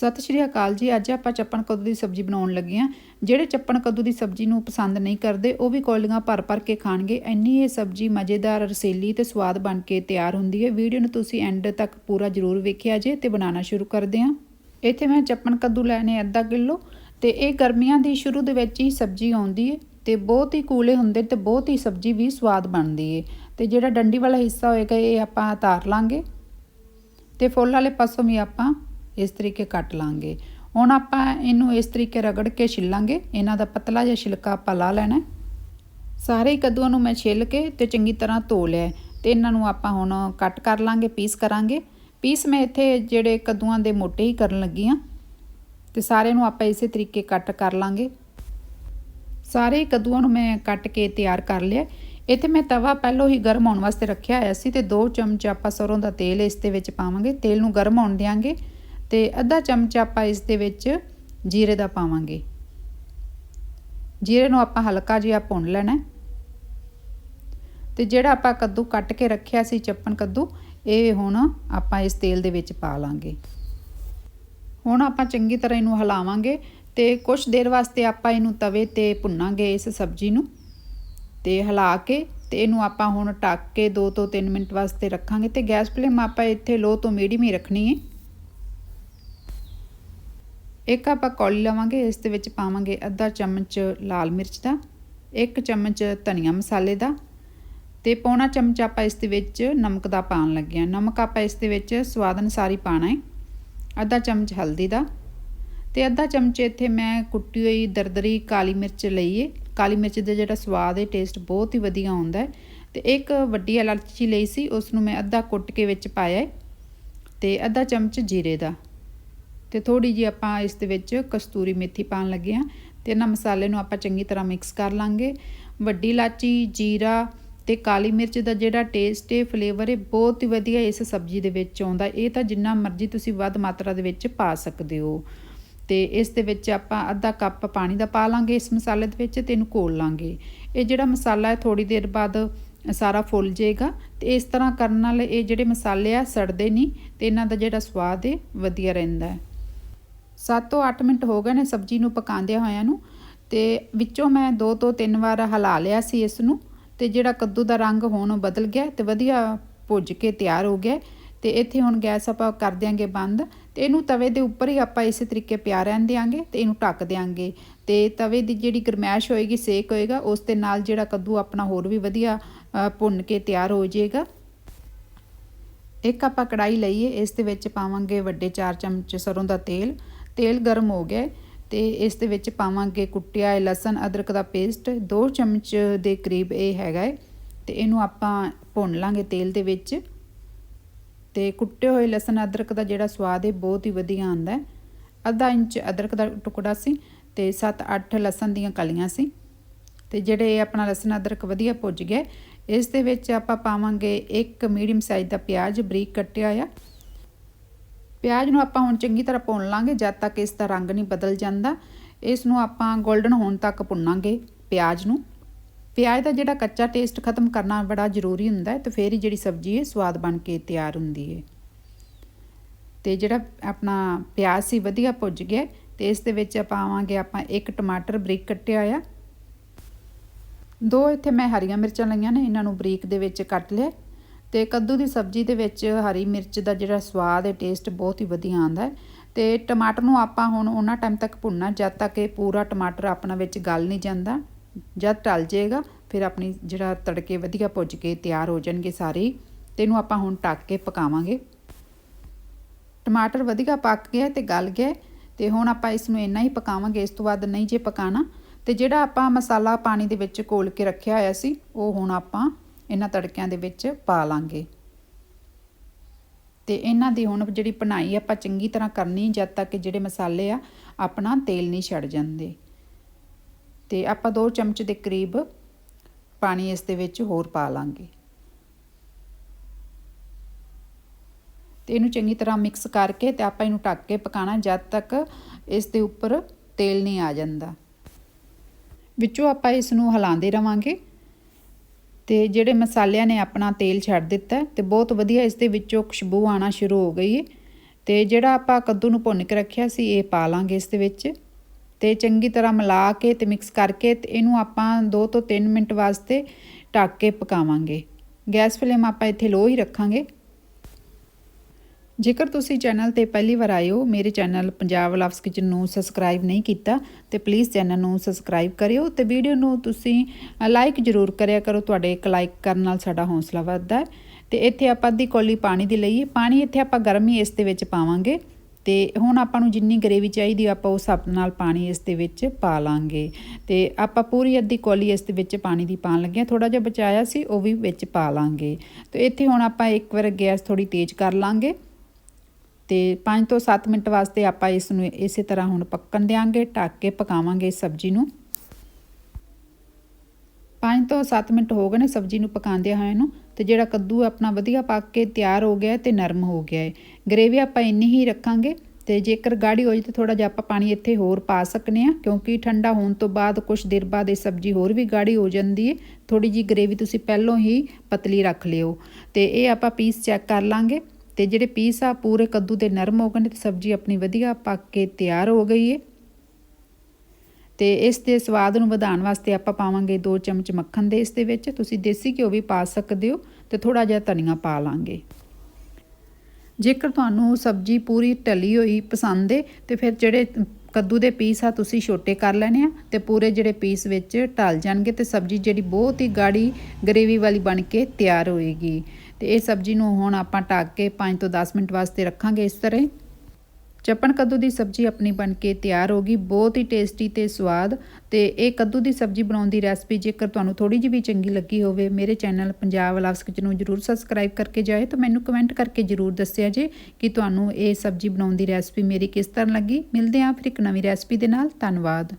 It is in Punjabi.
ਸਤਿ ਸ਼੍ਰੀ ਅਕਾਲ ਜੀ। ਅੱਜ ਆਪਾਂ ਚੱਪਣ ਕੱਦੂ ਦੀ ਸਬਜ਼ੀ ਬਣਾਉਣ ਲੱਗੇ ਹਾਂ। ਜਿਹੜੇ ਚੱਪਣ ਕੱਦੂ ਦੀ ਸਬਜ਼ੀ ਨੂੰ ਪਸੰਦ ਨਹੀਂ ਕਰਦੇ, ਉਹ ਵੀ ਕੋਲੀਆਂ ਭਰ ਭਰ ਕੇ ਖਾਣਗੇ। ਇੰਨੀ ਇਹ ਸਬਜ਼ੀ ਮਜ਼ੇਦਾਰ, ਰਸੇਲੀ ਤੇ ਸਵਾਦ ਬਣ ਕੇ ਤਿਆਰ ਹੁੰਦੀ ਹੈ। ਵੀਡੀਓ ਨੂੰ ਤੁਸੀਂ ਐਂਡ ਤੱਕ ਪੂਰਾ ਜ਼ਰੂਰ ਵੇਖਿਆ ਜੇ ਤੇ ਬਣਾਉਣਾ ਸ਼ੁਰੂ ਕਰਦੇ ਹਾਂ। ਇੱਥੇ ਮੈਂ ਚੱਪਣ ਕੱਦੂ ਲੈਣੇ ਅੱਧਾ ਕਿਲੋ ਤੇ ਇਹ ਗਰਮੀਆਂ ਦੀ ਸ਼ੁਰੂ ਦੇ ਵਿੱਚ ਹੀ ਸਬਜ਼ੀ ਆਉਂਦੀ ਹੈ ਤੇ ਬਹੁਤ ਹੀ ਕੂਲੇ ਹੁੰਦੇ ਤੇ ਬਹੁਤ ਹੀ ਸਬਜ਼ੀ ਵੀ ਸਵਾਦ ਬਣਦੀ ਹੈ। ਤੇ ਜਿਹੜਾ ਡੰਡੀ ਵਾਲਾ ਹਿੱਸਾ ਹੋਏਗਾ, ਇਹ ਆਪਾਂ ਉਤਾਰ ਲਾਂਗੇ ਤੇ ਫੁੱਲ ਵਾਲੇ ਪਾਸੋਂ ਵੀ ਆਪਾਂ ਇਸ ਤਰੀਕੇ ਕੱਟ ਲਾਂਗੇ। ਹੁਣ ਆਪਾਂ ਇਹਨੂੰ ਇਸ ਤਰੀਕੇ ਰਗੜ ਕੇ ਛਿੱਲਾਂਗੇ। ਇਹਨਾਂ ਦਾ ਪਤਲਾ ਜਿਹਾ ਛਿਲਕਾ ਆਪਾਂ ਲਾ ਲੈਣਾ ਸਾਰੇ ਹੀ ਕੱਦੂਆਂ ਨੂੰ ਮੈਂ ਛਿੱਲ ਕੇ ਤੇ ਚੰਗੀ ਤਰ੍ਹਾਂ ਧੋ ਲਿਆ ਹੈ ਤੇ ਇਹਨਾਂ ਨੂੰ ਆਪਾਂ ਹੁਣ ਕੱਟ ਕਰ ਲਾਂਗੇ, ਪੀਸ ਕਰਾਂਗੇ। ਪੀਸ ਮੈਂ ਇੱਥੇ ਜਿਹੜੇ ਕੱਦੂਆਂ ਦੇ ਮੋਟੇ ਹੀ ਕਰਨ ਲੱਗੀ ਆ ਤੇ ਸਾਰੇ ਨੂੰ ਆਪਾਂ ਇਸੇ ਤਰੀਕੇ ਕੱਟ ਕਰ ਲਾਂਗੇ। ਸਾਰੇ ਕੱਦੂਆਂ ਨੂੰ ਮੈਂ ਕੱਟ ਕੇ ਤਿਆਰ ਕਰ ਲਿਆ ਇੱਥੇ ਮੈਂ ਤਵਾ ਪਹਿਲਾਂ ਹੀ ਗਰਮ ਹੋਣ ਵਾਸਤੇ ਰੱਖਿਆ ਹੋਇਆ ਸੀ ਤੇ 2 ਚਮਚ ਆਪਾਂ ਸਰੋਂ ਦਾ ਤੇਲ ਇਸ ਦੇ ਵਿੱਚ ਪਾਵਾਂਗੇ। ਤੇਲ ਨੂੰ ਗਰਮ ਹੋਣ ਦਿਆਂਗੇ। ਤੇ ਅੱਧਾ ਚਮਚ ਆਪਾਂ ਇਸ ਦੇ ਵਿੱਚ ਜੀਰੇ ਦਾ ਪਾਵਾਂਗੇ। ਜੀਰੇ ਨੂੰ ਆਪਾਂ ਹਲਕਾ ਜਿਹਾ ਭੁੰਨ ਲੈਣਾ ਤੇ ਜਿਹੜਾ ਆਪਾਂ ਕੱਦੂ ਕੱਟ ਕੇ ਰੱਖਿਆ ਸੀ, ਚੱਪਣ ਕੱਦੂ, ਇਹ ਹੁਣ ਆਪਾਂ ਇਸ ਤੇਲ ਦੇ ਵਿੱਚ ਪਾ ਲਾਂਗੇ। ਹੁਣ ਆਪਾਂ ਚੰਗੀ ਤਰ੍ਹਾਂ ਇਹਨੂੰ ਹਿਲਾਵਾਂਗੇ ਤੇ ਕੁਝ ਦੇਰ ਵਾਸਤੇ ਆਪਾਂ ਇਹਨੂੰ ਤਵੇ ਤੇ ਭੁੰਨਾਂਗੇ ਇਸ ਸਬਜ਼ੀ ਨੂੰ। ਤੇ ਹਿਲਾ ਕੇ ਤੇ ਇਹਨੂੰ ਆਪਾਂ ਹੁਣ ਢੱਕ ਕੇ 2 ਤੋਂ 3 ਮਿੰਟ ਵਾਸਤੇ ਰੱਖਾਂਗੇ ਤੇ ਗੈਸ ਫਲੇਮ ਆਪਾਂ ਇੱਥੇ ਲੋ ਤੋਂ ਮੀਡੀਅਮ ਹੀ ਰੱਖਣੀ ਹੈ। ਇੱਕ ਆਪਾਂ ਕੌਲੀ ਲਵਾਂਗੇ, ਇਸ ਦੇ ਵਿੱਚ ਪਾਵਾਂਗੇ ਅੱਧਾ ਚਮਚ ਲਾਲ ਮਿਰਚ ਦਾ, ਇੱਕ ਚਮਚ ਧਨੀਆ ਮਸਾਲੇ ਦਾ ਤੇ ਪੌਣਾ ਚਮਚ ਆਪਾਂ ਇਸ ਦੇ ਵਿੱਚ ਨਮਕ ਦਾ ਪਾਣ ਲੱਗਿਆ ਨਮਕ ਆਪਾਂ ਇਸ ਦੇ ਵਿੱਚ ਸਵਾਦ ਅਨੁਸਾਰ ਹੀ ਪਾਣਾ ਹੈ। ਅੱਧਾ ਚਮਚ ਹਲਦੀ ਦਾ ਤੇ ਅੱਧਾ ਚਮਚ ਇੱਥੇ ਮੈਂ ਕੁੱਟੀ ਹੋਈ ਦਰਦਰੀ ਕਾਲੀ ਮਿਰਚ ਲਈ ਏ। ਕਾਲੀ ਮਿਰਚ ਦਾ ਜਿਹੜਾ ਸਵਾਦ ਹੈ ਟੇਸਟ ਬਹੁਤ ਹੀ ਵਧੀਆ ਆਉਂਦਾ ਹੈ। ਤੇ ਇੱਕ ਵੱਡੀ ਇਲਾਚੀ ਲਈ ਸੀ ਉਸ ਨੂੰ ਮੈਂ ਅੱਧਾ ਕੁੱਟ ਕੇ ਵਿੱਚ ਪਾਇਆ ਹੈ ਤੇ ਅੱਧਾ ਚਮਚ ਜੀਰੇ ਦਾ। ਤੇ ਥੋੜੀ ਜੀ ਆਪਾਂ ਇਸ ਦੇ ਵਿੱਚ ਕਸਤੂਰੀ ਮੇਥੀ ਪਾਣ ਲੱਗੇ ਆ ਤੇ ਇਹਨਾਂ ਮਸਾਲੇ ਨੂੰ ਆਪਾਂ ਚੰਗੀ ਤਰ੍ਹਾਂ ਮਿਕਸ ਕਰ ਲਾਂਗੇ। ਵੱਡੀ ਇਲਾਚੀ, ਜੀਰਾ ਤੇ ਕਾਲੀ ਮਿਰਚ ਦਾ ਜਿਹੜਾ ਟੇਸਟ ਹੈ ਫਲੇਵਰ ਹੈ ਬਹੁਤ ਹੀ ਵਧੀਆ ਇਸ ਸਬਜ਼ੀ ਦੇ ਵਿੱਚ ਆਉਂਦਾ। ਇਹ ਤਾਂ ਜਿੰਨਾ ਮਰਜ਼ੀ ਤੁਸੀਂ ਵੱਧ ਮਾਤਰਾ ਦੇ ਵਿੱਚ ਪਾ ਸਕਦੇ ਹੋ। ਤੇ ਇਸ ਦੇ ਵਿੱਚ ਆਪਾਂ ਅੱਧਾ ਕੱਪ ਪਾਣੀ ਦਾ ਪਾ ਲਾਂਗੇ ਇਸ ਮਸਾਲੇ ਦੇ ਵਿੱਚ ਤੇ ਇਹਨੂੰ ਘੋਲ ਲਾਂਗੇ। ਇਹ ਜਿਹੜਾ ਮਸਾਲਾ ਹੈ ਥੋੜੀ ਦੇਰ ਬਾਅਦ ਸਾਰਾ ਫੁੱਲ ਜਾਏਗਾ ਤੇ ਇਸ ਤਰ੍ਹਾਂ ਕਰਨ ਨਾਲ ਇਹ ਜਿਹੜੇ ਮਸਾਲੇ ਆ ਸੜਦੇ ਨਹੀਂ ਤੇ ਇਹਨਾਂ ਦਾ ਜਿਹੜਾ ਸਵਾਦ ਹੈ ਵਧੀਆ ਰਹਿੰਦਾ ਹੈ। 7 ਤੋਂ 8 ਮਿੰਟ ਹੋ ਗਏ ਨੇ ਸਬਜ਼ੀ ਨੂੰ ਪਕਾਉਂਦਿਆਂ ਹੋਇਆਂ ਨੂੰ ਤੇ ਵਿੱਚੋਂ ਮੈਂ ਦੋ ਤੋਂ ਤਿੰਨ ਵਾਰ ਹਿਲਾ ਲਿਆ ਸੀ ਇਸ ਨੂੰ ਤੇ ਜਿਹੜਾ ਕੱਦੂ ਦਾ ਰੰਗ ਹੁਣ ਬਦਲ ਗਿਆ ਤੇ ਵਧੀਆ ਭੁੱਜ ਕੇ ਤਿਆਰ ਹੋ ਗਿਆ ਤੇ ਇੱਥੇ ਹੁਣ ਗੈਸ ਆਪਾਂ ਕਰ ਦਿਆਂਗੇ ਬੰਦ ਤੇ ਇਹਨੂੰ ਤਵੇ ਦੇ ਉੱਪਰ ਹੀ ਆਪਾਂ ਇਸੇ ਤਰੀਕੇ ਪਿਆ ਰਹਿਣ ਦਿਆਂਗੇ ਤੇ ਇਹਨੂੰ ਢੱਕ ਦਿਆਂਗੇ ਤੇ ਤਵੇ ਦੀ ਜਿਹੜੀ ਗਰਮੈਸ਼ ਹੋਏਗੀ, ਸੇਕ ਹੋਏਗਾ, ਉਸ ਦੇ ਨਾਲ ਜਿਹੜਾ ਕੱਦੂ ਆਪਣਾ ਹੋਰ ਵੀ ਵਧੀਆ ਭੁੰਨ ਕੇ ਤਿਆਰ ਹੋ ਜਾਏਗਾ। ਇੱਕ ਆਪਾਂ ਕੜਾਈ ਲਈਏ, ਇਸ ਦੇ ਵਿੱਚ ਪਾਵਾਂਗੇ ਵੱਡੇ 4 ਚਮਚ ਸਰੋਂ ਦਾ ਤੇਲ ਤੇਲ ਗਰਮ ਹੋ ਗਿਆ ਤੇ ਇਸ ਦੇ ਵਿੱਚ ਪਾਵਾਂਗੇ ਕੁੱਟਿਆ ਲਸਣ, ਅਦਰਕ ਦਾ ਪੇਸਟ। 2 ਚਮਚ ਦੇ ਕਰੀਬ ਇਹ ਹੈਗਾ ਹੈ ਤੇ ਇਹਨੂੰ ਆਪਾਂ ਭੁੰਨ ਲਾਂਗੇ ਤੇਲ ਦੇ ਵਿੱਚ। ਤੇ ਕੁੱਟੇ ਹੋਏ ਲਸਣ, ਅਦਰਕ ਦਾ ਜਿਹੜਾ ਸਵਾਦ ਹੈ, ਬਹੁਤ ਹੀ ਵਧੀਆ ਆਉਂਦਾ ਹੈ। ਅੱਧਾ ਇੰਚ ਅਦਰਕ ਦਾ ਟੁਕੜਾ ਸੀ ਤੇ 7-8 ਲਸਣ ਦੀਆਂ ਕਲੀਆਂ ਸੀ। ਤੇ ਜਿਹੜੇ ਆਪਣਾ ਲਸਣ, ਅਦਰਕ ਵਧੀਆ ਭੁੱਜ ਗਿਆ। ਇਸ ਦੇ ਵਿੱਚ ਆਪਾਂ ਪਾਵਾਂਗੇ ਇੱਕ ਮੀਡੀਅਮ ਸਾਈਜ਼ ਦਾ ਪਿਆਜ਼ ਬਰੀਕ ਕੱਟਿਆ ਆ ਪਿਆਜ਼ ਨੂੰ ਆਪਾਂ ਹੁਣ ਚੰਗੀ ਤਰ੍ਹਾਂ ਭੁੰਨ ਲਾਂਗੇ, ਜਦ ਤੱਕ ਇਸ ਦਾ ਰੰਗ ਨਹੀਂ ਬਦਲ ਜਾਂਦਾ। ਇਸ ਨੂੰ ਆਪਾਂ 골ਡਨ ਹੋਣ ਤੱਕ ਭੁੰਨਾਂਗੇ ਪਿਆਜ਼ ਨੂੰ। ਪਿਆਜ਼ ਦਾ ਜਿਹੜਾ ਕੱਚਾ ਟੇਸਟ ਖਤਮ ਕਰਨਾ ਬੜਾ ਜ਼ਰੂਰੀ ਹੁੰਦਾ ਹੈ ਤੇ ਫੇਰ ਹੀ ਜਿਹੜੀ ਸਬਜ਼ੀ ਹੈ, ਸਵਾਦ ਬਣ ਕੇ ਤਿਆਰ ਹੁੰਦੀ ਹੈ। ਤੇ ਜਿਹੜਾ ਆਪਣਾ ਪਿਆਜ਼ ਸੀ, ਵਧੀਆ ਭੁੱਜ ਗਿਆ ਤੇ ਇਸ ਦੇ ਵਿੱਚ ਆਪਾਂ ਆਵਾਂਗੇ, ਆਪਾਂ ਇੱਕ ਟਮਾਟਰ ਬਰੀਕ ਕੱਟਿਆ ਆ ਦੋ ਇੱਥੇ ਮੈਂ ਹਰੀਆਂ ਮਿਰਚਾਂ ਲਈਆਂ ਨੇ, ਇਹਨਾਂ ਨੂੰ ਬਰੀਕ ਦੇ ਵਿੱਚ ਕੱਟ ਲਿਆ। ਤੇ ਕੱਦੂ ਦੀ ਸਬਜ਼ੀ ਦੇ ਵਿੱਚ ਹਰੀ ਮਿਰਚ ਦਾ ਜਿਹੜਾ ਸਵਾਦ ਹੈ ਟੇਸਟ ਬਹੁਤ ਹੀ ਵਧੀਆ ਆਉਂਦਾ ਹੈ। ਤੇ ਟਮਾਟਰ ਨੂੰ ਆਪਾਂ ਹੁਣ ਉਹਨਾਂ ਟਾਈਮ ਤੱਕ ਭੁੰਨਣਾ, ਜਦ ਤੱਕ ਇਹ ਪੂਰਾ ਟਮਾਟਰ ਆਪਣਾ ਵਿੱਚ ਗਲ ਨਹੀਂ ਜਾਂਦਾ, ਜਦ ਟਲ ਜਾਏਗਾ, ਫਿਰ ਆਪਣੀ ਜਿਹੜਾ ਤੜਕੇ ਵਧੀਆ ਭੁੱਜ ਕੇ ਤਿਆਰ ਹੋ ਜਾਣਗੇ ਸਾਰੇ ਤੇ ਇਹਨੂੰ ਆਪਾਂ ਹੁਣ ਟੱਕ ਕੇ ਪਕਾਵਾਂਗੇ। ਟਮਾਟਰ ਵਧੀਆ ਪੱਕ ਗਿਆ ਤੇ ਗਲ ਗਿਆ ਤੇ ਹੁਣ ਆਪਾਂ ਇਸ ਨੂੰ ਇੰਨਾ ਹੀ ਪਕਾਵਾਂਗੇ, ਇਸ ਤੋਂ ਬਾਅਦ ਨਹੀਂ ਜੇ ਪਕਾਣਾ, ਤੇ ਜਿਹੜਾ ਆਪਾਂ ਮਸਾਲਾ ਪਾਣੀ ਦੇ ਵਿੱਚ ਘੋਲ ਕੇ ਰੱਖਿਆ ਹੋਇਆ ਸੀ, ਉਹ ਹੁਣ ਆਪਾਂ ਇਹਨਾਂ ਤੜਕਿਆਂ ਦੇ ਵਿੱਚ ਪਾ ਲਾਂਗੇ। ਤੇ ਇਹਨਾਂ ਦੀ ਹੁਣ ਜਿਹੜੀ ਬਣਾਈ ਆਪਾਂ ਚੰਗੀ ਤਰ੍ਹਾਂ ਕਰਨੀ ਜਦ ਤੱਕ ਜਿਹੜੇ ਮਸਾਲੇ ਆ, ਆਪਣਾ ਤੇਲ ਨਹੀਂ ਛੱਡ ਜਾਂਦੇ। ਤੇ ਆਪਾਂ 2 ਚਮਚ ਦੇ ਕਰੀਬ ਪਾਣੀ ਇਸ ਦੇ ਵਿੱਚ ਹੋਰ ਪਾ ਲਾਂਗੇ। ਤੇ ਇਹਨੂੰ ਚੰਗੀ ਤਰ੍ਹਾਂ ਮਿਕਸ ਕਰਕੇ ਤੇ ਆਪਾਂ ਇਹਨੂੰ ਢੱਕ ਕੇ ਪਕਾਣਾ ਜਦ ਤੱਕ ਇਸ ਦੇ ਉੱਪਰ ਤੇਲ ਨਹੀਂ ਆ ਜਾਂਦਾ। ਵਿੱਚੋਂ ਆਪਾਂ ਇਸ ਨੂੰ ਹਿਲਾਉਂਦੇ ਰਵਾਂਗੇ। ਤੇ ਜਿਹੜੇ ਮਸਾਲਿਆਂ ਨੇ ਆਪਣਾ ਤੇਲ ਛੱਡ ਦਿੱਤਾ ਤੇ ਬਹੁਤ ਵਧੀਆ ਇਸ ਦੇ ਵਿੱਚੋਂ ਖੁਸ਼ਬੂ ਆਣਾ ਸ਼ੁਰੂ ਹੋ ਗਈ ਹੈ। ਤੇ ਜਿਹੜਾ ਆਪਾਂ ਕੱਦੂ ਨੂੰ ਭੁੰਨ ਕੇ ਰੱਖਿਆ ਸੀ, ਇਹ ਪਾ ਲਾਂਗੇ ਇਸ ਦੇ ਵਿੱਚ। ਤੇ ਚੰਗੀ ਤਰ੍ਹਾਂ ਮਿਲਾ ਕੇ ਤੇ ਮਿਕਸ ਕਰਕੇ ਤੇ ਇਹਨੂੰ ਆਪਾਂ 2 ਤੋਂ 3 ਮਿੰਟ ਵਾਸਤੇ ਢੱਕ ਕੇ ਪਕਾਵਾਂਗੇ। ਗੈਸ ਫਲੇਮ ਆਪਾਂ ਇੱਥੇ ਲੋ ਹੀ ਰੱਖਾਂਗੇ। ਜੇਕਰ ਤੁਸੀਂ ਚੈਨਲ ਤੇ ਪਹਿਲੀ ਵਾਰ ਆਏ ਹੋ, ਮੇਰੇ ਚੈਨਲ ਪੰਜਾਬ ਲਵਸ ਕਿਚਨ ਨੂੰ ਸਬਸਕ੍ਰਾਈਬ ਨਹੀਂ ਕੀਤਾ, ਤੇ ਪਲੀਜ਼ ਚੈਨਲ ਨੂੰ ਸਬਸਕ੍ਰਾਈਬ ਕਰਿਓ ਤੇ ਵੀਡੀਓ ਨੂੰ ਤੁਸੀਂ ਲਾਈਕ ਜ਼ਰੂਰ ਕਰਿਆ ਕਰੋ, ਤੁਹਾਡੇ ਇੱਕ ਲਾਈਕ ਕਰਨ ਨਾਲ ਸਾਡਾ ਹੌਸਲਾ ਵੱਧਦਾ ਹੈ। ਤੇ ਇੱਥੇ ਆਪਾਂ ਅੱਧੀ ਕੌਲੀ ਪਾਣੀ ਦੀ ਲਈਏ, ਪਾਣੀ ਇੱਥੇ ਆਪਾਂ ਗਰਮੀ ਇਸ ਦੇ ਵਿੱਚ ਪਾਵਾਂਗੇ ਤੇ ਹੁਣ ਆਪਾਂ ਨੂੰ ਜਿੰਨੀ ਗਰੇਵੀ ਚਾਹੀਦੀ ਆਪਾਂ ਉਸ ਹਿਸਾਬ ਨਾਲ ਪਾਣੀ ਇਸ ਦੇ ਵਿੱਚ ਪਾ ਲਾਂਗੇ। ਤੇ ਆਪਾਂ ਪੂਰੀ ਅੱਧੀ ਕੌਲੀ ਇਸ ਦੇ ਵਿੱਚ ਪਾਣੀ ਦੀ ਪਾਣ ਲੱਗੇ ਥੋੜਾ ਜਿਹਾ ਬਚਾਇਆ ਸੀ, ਉਹ ਵੀ ਵਿੱਚ ਪਾ ਲਾਂਗੇ। ਤੇ ਇੱਥੇ ਹੁਣ ਆਪਾਂ ਇੱਕ ਵਾਰ ਗੈਸ ਥੋੜੀ ਤੇਜ਼ ਕਰ ਲਾਂਗੇ। ਤੇ 5 ਤੋਂ 7 ਮਿੰਟ ਵਾਸਤੇ ਆਪਾਂ ਇਸ ਨੂੰ ਇਸੇ ਤਰ੍ਹਾਂ ਹੁਣ ਪੱਕਣ ਦੇਾਂਗੇ ਢੱਕ ਕੇ ਪਕਾਵਾਂਗੇ ਇਸ ਸਬਜ਼ੀ ਨੂੰ। 5 ਤੋਂ 7 ਮਿੰਟ ਹੋ ਗਏ ਨੇ ਸਬਜ਼ੀ ਨੂੰ ਪਕਾਉਂਦੇ ਹੋਏ ਨੂੰ ਤੇ ਜਿਹੜਾ ਕੱਦੂ ਆਪਣਾ ਵਧੀਆ ਪੱਕ ਕੇ ਤਿਆਰ ਹੋ ਗਿਆ ਤੇ ਨਰਮ ਹੋ ਗਿਆ ਹੈ ਗਰੇਵੀ ਆਪਾਂ ਇੰਨੀ ਹੀ ਰੱਖਾਂਗੇ ਤੇ ਜੇਕਰ ਗਾੜੀ ਹੋ ਜੇ ਤੇ ਥੋੜਾ ਜਿਹਾ ਆਪਾਂ ਪਾਣੀ ਇੱਥੇ ਹੋਰ ਪਾ ਸਕਨੇ ਆ, ਕਿਉਂਕਿ ਠੰਡਾ ਹੋਣ ਤੋਂ ਬਾਅਦ ਕੁਝ ਦੇਰ ਬਾਅਦ ਇਹ ਸਬਜ਼ੀ ਹੋਰ ਵੀ ਗਾੜੀ ਹੋ ਜਾਂਦੀ ਹੈ ਥੋੜੀ ਜੀ ਗਰੇਵੀ ਤੁਸੀਂ ਪਹਿਲਾਂ ਹੀ ਪਤਲੀ ਰੱਖ ਲਿਓ ਤੇ ਇਹ ਆਪਾਂ ਪੀਸ ਚੈੱਕ ਕਰ ਲਾਂਗੇ। ਤੇ ਜਿਹੜੇ ਪੀਸ ਆ, ਪੂਰੇ ਕੱਦੂ ਦੇ ਨਰਮ ਹੋ ਗਏ ਨੇ ਤੇ ਸਬਜ਼ੀ ਆਪਣੀ ਵਧੀਆ ਪੱਕ ਕੇ ਤਿਆਰ ਹੋ ਗਈ ਹੈ ਤੇ ਇਸ ਦੇ ਸਵਾਦ ਨੂੰ ਵਧਾਉਣ ਵਾਸਤੇ ਆਪਾਂ ਪਾਵਾਂਗੇ 2 ਚਮਚ ਮੱਖਣ ਦੇ ਇਸ ਦੇ ਵਿੱਚ। ਤੁਸੀਂ ਦੇਸੀ ਘਿਓ ਵੀ ਪਾ ਸਕਦੇ ਹੋ ਤੇ ਥੋੜਾ ਜਿਹਾ ਧਨੀਆ ਪਾ ਲਾਂਗੇ। ਜੇਕਰ ਤੁਹਾਨੂੰ ਸਬਜ਼ੀ ਪੂਰੀ ਢਲੀ ਹੋਈ ਪਸੰਦ ਹੈ ਤੇ ਫਿਰ ਜਿਹੜੇ ਕੱਦੂ ਦੇ ਪੀਸ ਆ, ਤੁਸੀਂ ਛੋਟੇ ਕਰ ਲੈਣੇ ਆ ਤੇ ਪੂਰੇ ਜਿਹੜੇ ਪੀਸ ਵਿੱਚ ਢਲ ਜਾਣਗੇ ਤੇ ਸਬਜ਼ੀ ਜਿਹੜੀ ਬਹੁਤ ਹੀ ਗਾੜੀ, ਗਰੇਵੀ ਵਾਲੀ ਬਣ ਕੇ ਤਿਆਰ ਹੋਏਗੀ। ਤੇ ਇਹ ਸਬਜ਼ੀ ਨੂੰ ਹੁਣ ਆਪਾਂ ਢੱਕ ਕੇ 5 ਤੋਂ 10 ਮਿੰਟ ਵਾਸਤੇ ਰੱਖਾਂਗੇ ਇਸ ਤਰ੍ਹਾਂ ਚੱਪਣ ਕੱਦੂ ਦੀ ਸਬਜ਼ੀ ਆਪਣੀ ਬਣ ਕੇ ਤਿਆਰ ਹੋ ਗਈ, ਬਹੁਤ ਹੀ ਟੇਸਟੀ ਤੇ ਸਵਾਦ ਤੇ ਇਹ ਕੱਦੂ ਦੀ ਸਬਜ਼ੀ ਬਣਾਉਣ ਦੀ ਰੈਸਪੀ ਜੇਕਰ ਤੁਹਾਨੂੰ ਥੋੜੀ ਜਿਹੀ ਵੀ ਚੰਗੀ ਲੱਗੀ ਹੋਵੇ, ਮੇਰੇ ਚੈਨਲ ਪੰਜਾਬ ਲਵਸ ਕਿਚਨ ਨੂੰ ਜਰੂਰ ਸਬਸਕ੍ਰਾਈਬ ਕਰਕੇ ਜਾਏ ਤਾਂ ਮੈਨੂੰ ਕਮੈਂਟ ਕਰਕੇ ਜਰੂਰ ਦੱਸਿਆ ਜੇ ਕਿ ਤੁਹਾਨੂੰ ਇਹ ਸਬਜ਼ੀ ਬਣਾਉਣ ਦੀ ਰੈਸਪੀ ਮੇਰੀ ਕਿਸ ਤਰ੍ਹਾਂ ਲੱਗੀ। ਮਿਲਦੇ ਆਂ ਫਿਰ ਇੱਕ ਨਵੀਂ ਰੈਸਪੀ ਦੇ ਨਾਲ। ਧੰਨਵਾਦ।